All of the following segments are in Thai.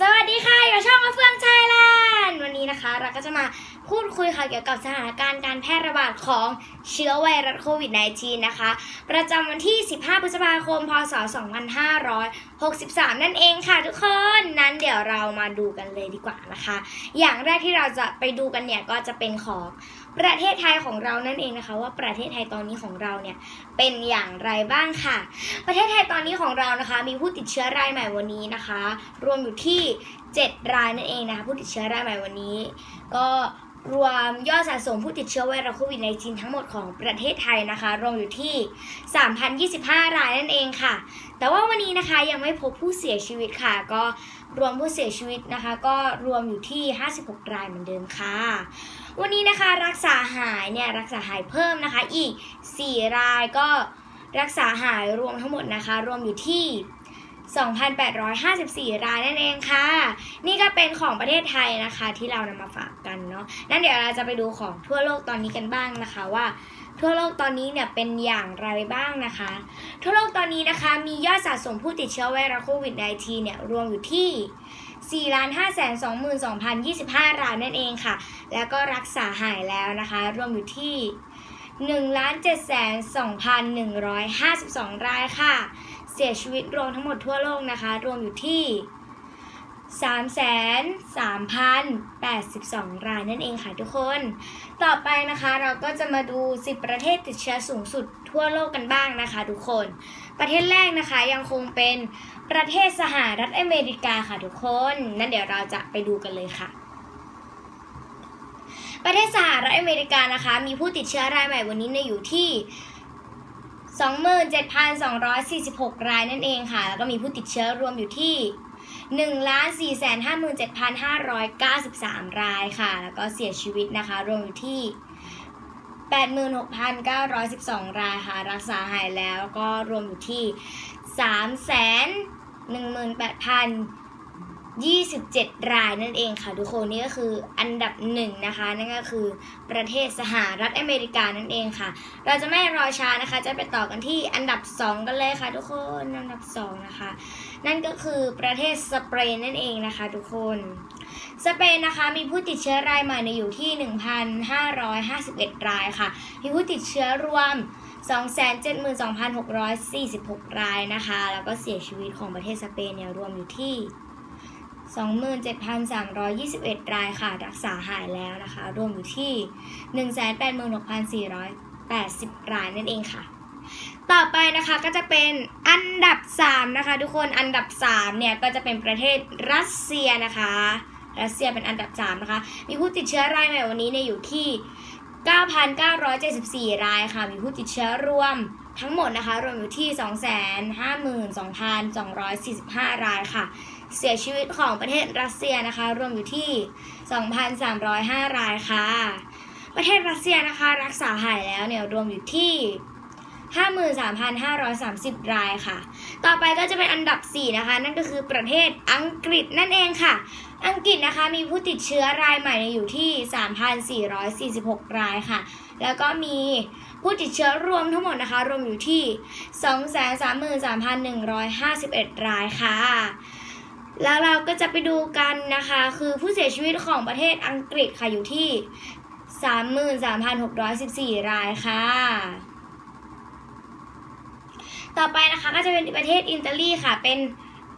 สวัสดีค่ะอยู่ช่องมาเฟืองไทยแลนด์วันนี้นะคะ เราก็จะมาพูดคุยค่ะเกี่ยวกับสถานการณ์การแพร่ระบาดของเชื้อไวรัสโควิด -19 นะคะ ประจำวันที่ 15 พฤษภาคม พศ 2563 นั่นเองค่ะทุกคนนั้นเดี๋ยวเรามาดูกันเลยดีกว่านะคะ อย่างแรกที่เราจะไปดูกันเนี่ยก็จะเป็นของ ประเทศไทยของเรานั่นเองนะคะ ว่าประเทศไทยตอนนี้ของเราเนี่ยเป็นอย่างไรบ้างค่ะ ประเทศไทยตอนนี้ของเรานะคะ มีผู้ติดเชื้อรายใหม่วันนี้นะคะ รวมอยู่ที่ 7 รายนั่นเองนะคะผู้ติดเชื้อรายใหม่วันนี้ ก็รวมยอดสะสมผู้ติดเชื้อไวรัสโควิด -19 ทั้งหมดของประเทศไทยนะคะ รวมอยู่ที่ 3,025 รายนั่นเองค่ะ แต่ว่าวันนี้นะคะยังไม่พบผู้เสียชีวิตค่ะ ก็รวมผู้เสียชีวิตนะคะ ก็รวมอยู่ที่ 56 รายเหมือนเดิมค่ะ วันนี้นะคะรักษาหายเนี่ยรักษาหายเพิ่มนะคะ อีก 4 รายก็รักษาหายรวมทั้งหมดนะคะ รวมอยู่ที่ 2,854 รายนั่นเองค่ะ นี่ก็เป็นของประเทศไทยนะคะ ที่เรานำมาฝากกันเนาะนั่นเดี๋ยวเราจะไปดูของทั่วโลกตอนนี้กันบ้างนะคะว่า ทั่วโลกตอนนี้เนี่ยเป็นอย่างไรบ้างนะคะ ทั่วโลกตอนนี้นะคะมียอดสะสมผู้ติดเชื้อไวรัสโควิด -19 เนี่ยรวมอยู่ที่ 4,522,025 รายนั่นเองค่ะ แล้วก็รักษาหายแล้วนะคะ รวมอยู่ที่ 1 7 2 1 5 2 รายค่ะ เสียชีวิตรวมทั้งหมดทั่วโลกนะคะ รวมอยู่ที่ 3,3,082 รายนั่นเองค่ะทุกคน ต่อไปนะคะเราก็จะมาดู 10 ประเทศติดเชื้อสูงสุดทั่วโลกกันบ้างนะคะทุกคน ประเทศแรกนะคะยังคงเป็นประเทศสหรัฐอเมริกาค่ะทุกคนนั่นเดี๋ยวเราจะไปดูกันเลยค่ะ ประเทศสหรัฐอเมริกานะคะ มีผู้ติดเชื้อรายใหม่วันนี้เนี่ยอยู่ที่27,246 รายนั่นเองค่ะ แล้วก็มีผู้ติดเชื้อรวมอยู่ที่ 1,457,593รายค่ะ แล้วก็เสียชีวิตนะคะ รวมอยู่ที่86,912รายค่ะ รักษาหายแล้วก็รวมอยู่ที่318,000 27 รายนั่นเองค่ะทุกคนนี่ก็คืออันดับหนึ่งนะคะ นั่นก็คือประเทศสหรัฐอเมริกานั่นเองค่ะ เราจะไม่รอช้านะคะ จะไปต่อกันที่อันดับ 2 กันเลยค่ะ ทุกคนอันดับ 2 นะคะ นั่นก็คือประเทศสเปนนั่นเองนะคะ ทุกคนสเปนนะคะมีผู้ติดเชื้อรายใหม่เนี่ยอยู่ที่ 1,551 รายค่ะ มีผู้ติดเชื้อรวม 272,646 รายนะคะ แล้วก็เสียชีวิตของประเทศสเปนเนี่ยรวมอยู่ที่ 27,321 รายค่ะ รักษาหายแล้วนะคะ รวมอยู่ที่ 186,480 รายนั่นเองค่ะ ต่อไปนะคะก็จะเป็นอันดับ 3 นะคะ ทุกคนอันดับ 3 เนี่ย ก็จะเป็นประเทศรัสเซียนะคะ รัสเซียเป็นอันดับ 3 นะคะ มีผู้ติดเชื้อรายใหม่วันนี้เนี่ยอยู่ที่ 9,974 รายค่ะ มีผู้ติดเชื้อรวมทั้งหมดนะคะ รวมอยู่ที่ 252,245 รายค่ะ เสียชีวิตของประเทศรัสเซียนะคะ รวมอยู่ที่ 2,305 รายค่ะ ประเทศรัสเซียนะคะรักษาหายแล้วเนี่ยรวมอยู่ที่ 53,530 รายค่ะ ต่อไปก็จะเป็นอันดับ 4 นะคะ นั่นก็คือประเทศอังกฤษนั่นเองค่ะ อังกฤษนะคะมีผู้ติดเชื้อรายใหม่เนี่ยอยู่ที่ 3,446 รายค่ะ แล้วก็มีผู้ติดเชื้อรวมทั้งหมดนะคะ รวมอยู่ที่ 233,151 รายค่ะ แล้วเราก็จะไปดูกันนะคะ คือผู้เสียชีวิตของประเทศอังกฤษค่ะอยู่ที่ 33,614 รายค่ะ ต่อไปนะคะก็จะเป็นประเทศอิตาลีค่ะ เป็น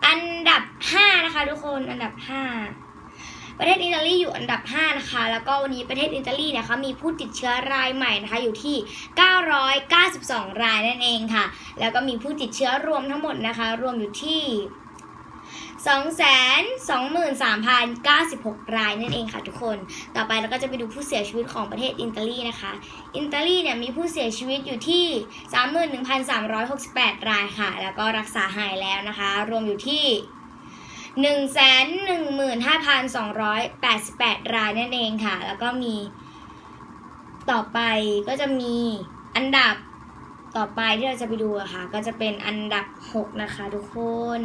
อันดับ 5 นะคะ ทุกคนอันดับ 5 ประเทศอิตาลีอยู่อันดับ 5 นะคะ แล้วก็วันนี้ประเทศอิตาลีเนี่ยเขามีผู้ติดเชื้อรายใหม่นะคะอยู่ที่ 992 รายนั่นเองค่ะ แล้วก็มีผู้ติดเชื้อรวมทั้งหมดนะคะ รวมอยู่ที่ 223,096 รายนั่นเองค่ะทุกคน ต่อไปเราก็จะไปดูผู้เสียชีวิตของประเทศอิตาลีนะคะ อิตาลีเนี่ยมีผู้เสียชีวิตอยู่ที่ 31,368 รายค่ะ แล้วก็รักษาหายแล้วนะคะ รวมอยู่ที่115,288รายนั่นเองค่ะ แล้วก็มีต่อไปก็จะมีอันดับต่อไปที่เราจะไปดูอะค่ะ ก็จะเป็นอันดับ6นะคะทุกคน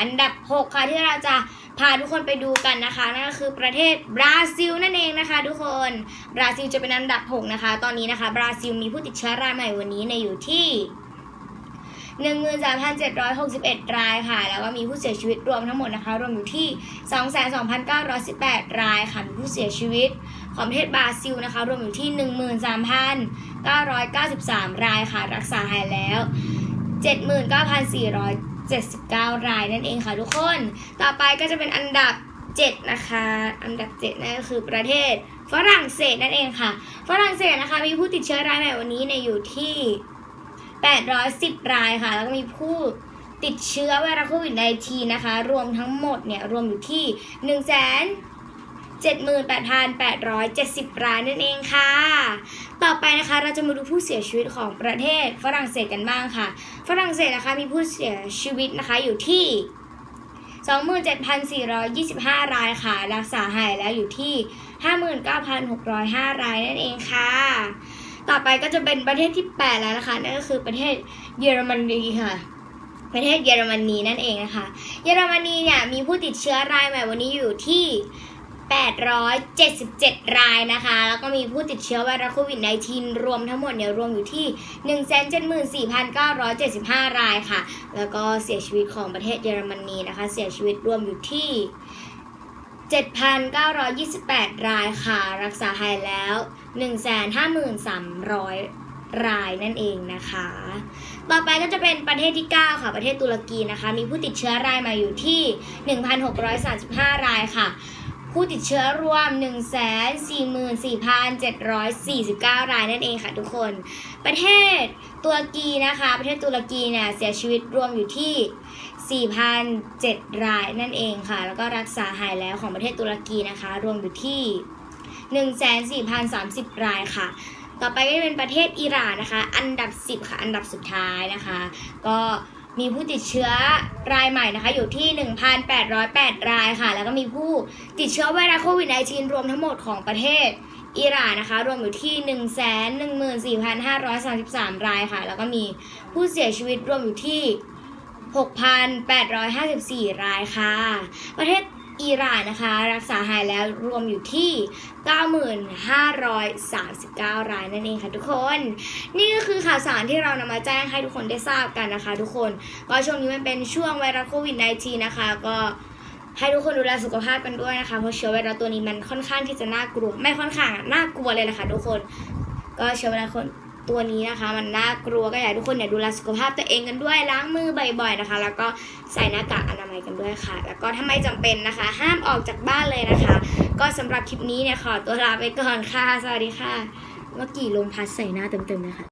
อันดับ 6 ค่ะที่เราจะพาทุกคนไปดูกันนะคะนั่นก็คือประเทศบราซิลนั่นเองนะคะ ทุกคนบราซิลจะเป็นอันดับ 6 นะคะ ตอนนี้นะคะ บราซิลมีผู้ติดเชื้อรายใหม่วันนี้ในอยู่ที่13,761 รายค่ะ แล้วก็มีผู้เสียชีวิตรวมทั้งหมดนะคะ รวมอยู่ที่ 22,918 รายค่ะ มีผู้เสียชีวิตของประเทศบราซิลนะคะ รวมอยู่ที่ 13,993 รายค่ะ รักษาหายแล้ว 79 รายนั่นเองค่ะทุกคน ต่อไปก็จะเป็นอันดับ 7 นะคะ อันดับ 7 นั่นก็คือประเทศฝรั่งเศสนั่นเองค่ะ ฝรั่งเศสนะคะมีผู้ติดเชื้อรายใหม่วันนี้เนี่ยอยู่ที่ 810 รายค่ะ แล้วก็มีผู้ติดเชื้อไวรัสโควิด -19 นะคะ รวมทั้งหมดเนี่ยรวมอยู่ที่1 7 78,870 รายนั่นเองค่ะ ต่อไปนะคะเราจะมาดูผู้เสียชีวิตของประเทศฝรั่งเศสกันบ้างค่ะ ฝรั่งเศสนะคะมีผู้เสียชีวิตนะคะอยู่ที่ 27,425 รายค่ะ รักษาหายแล้วอยู่ที่ 59,605 รายนั่นเองค่ะ ต่อไปก็จะเป็นประเทศที่ 8 แล้วนะคะนั่นก็คือประเทศเยอรมนีค่ะประเทศเยอรมนีนั่นเองนะคะ เยอรมนีเนี่ยมีผู้ติดเชื้อรายใหม่วันนี้อยู่ที่ 877 รายนะคะ แล้วก็มีผู้ติดเชื้อไวรัสโควิด -19 รวมทั้งหมดเนี่ยรวมอยู่ที่ 174,975 รายค่ะ แล้วก็เสียชีวิตของประเทศเยอรมนีนะคะ เสียชีวิตรวมอยู่ที่ 7,928 รายค่ะ รักษาหายแล้ว 153,300 รายนั่นเองนะคะ ต่อไปก็จะเป็นประเทศที่ 9 ค่ะ ประเทศตุรกีนะคะ มีผู้ติดเชื้อรายม่อยู่ที่ 1,635 รายค่ะ ผู้ติดเชื้อรวม 144,749 รายนั่นเองค่ะทุกคน ประเทศตุรกีนะคะ ประเทศตุรกีเนี่ยเสียชีวิตรวมอยู่ที่ 4,007 รายนั่นเองค่ะ แล้วก็รักษาหายแล้วของประเทศตุรกีนะคะ รวมอยู่ที่ 1,4,030 รายค่ะ ต่อไปก็จะเป็นประเทศอิหร่านนะคะ อันดับ 10 ค่ะ อันดับสุดท้ายนะคะ ก็ มีผู้ติดเชื้อรายใหม่นะคะ อยู่ที่ 1,808 รายค่ะ แล้วก็มีผู้ติดเชื้อไวรัสโควิด -19 รวมทั้งหมดของประเทศอิหร่านนะคะ รวมอยู่ที่ 114,533 รายค่ะ แล้วก็มีผู้เสียชีวิตรวมอยู่ที่ 6,854 รายค่ะ ประเทศ อิหร่านนะคะ รักษาหายแล้วรวมอยู่ที่ 9,539 รายนั่นเองค่ะทุกคน นี่ก็คือข่าวสารที่เรานำมาแจ้งให้ทุกคนได้ทราบกันนะคะ ทุกคน ก็ช่วงนี้มันเป็นช่วงไวรัสโควิด -19 นะคะ ก็ให้ทุกคนดูแลสุขภาพกันด้วยนะคะ เพราะเชื้อไวรัสตัวนี้มันค่อนข้างที่จะน่ากลัว ไม่ค่อนข้างน่ากลัวเลยนะคะทุกคน ก็เชื้อไวรัสคน ตัวนี้นะคะ มันน่ากลัวก็อยากให้ทุกคนเนี่ยดูแลสุขภาพตัวเองกันด้วยล้างมือบ่อยๆนะคะ แล้วก็ใส่หน้ากากอนามัยกันด้วยค่ะ แล้วก็ถ้าไม่จำเป็นนะคะ ห้ามออกจากบ้านเลยนะคะ ก็สำหรับคลิปนี้เนี่ยขอตัวลาไปก่อนค่ะ สวัสดีค่ะ เมื่อกี้ลมพัดใส่หน้าเต็มๆนะคะ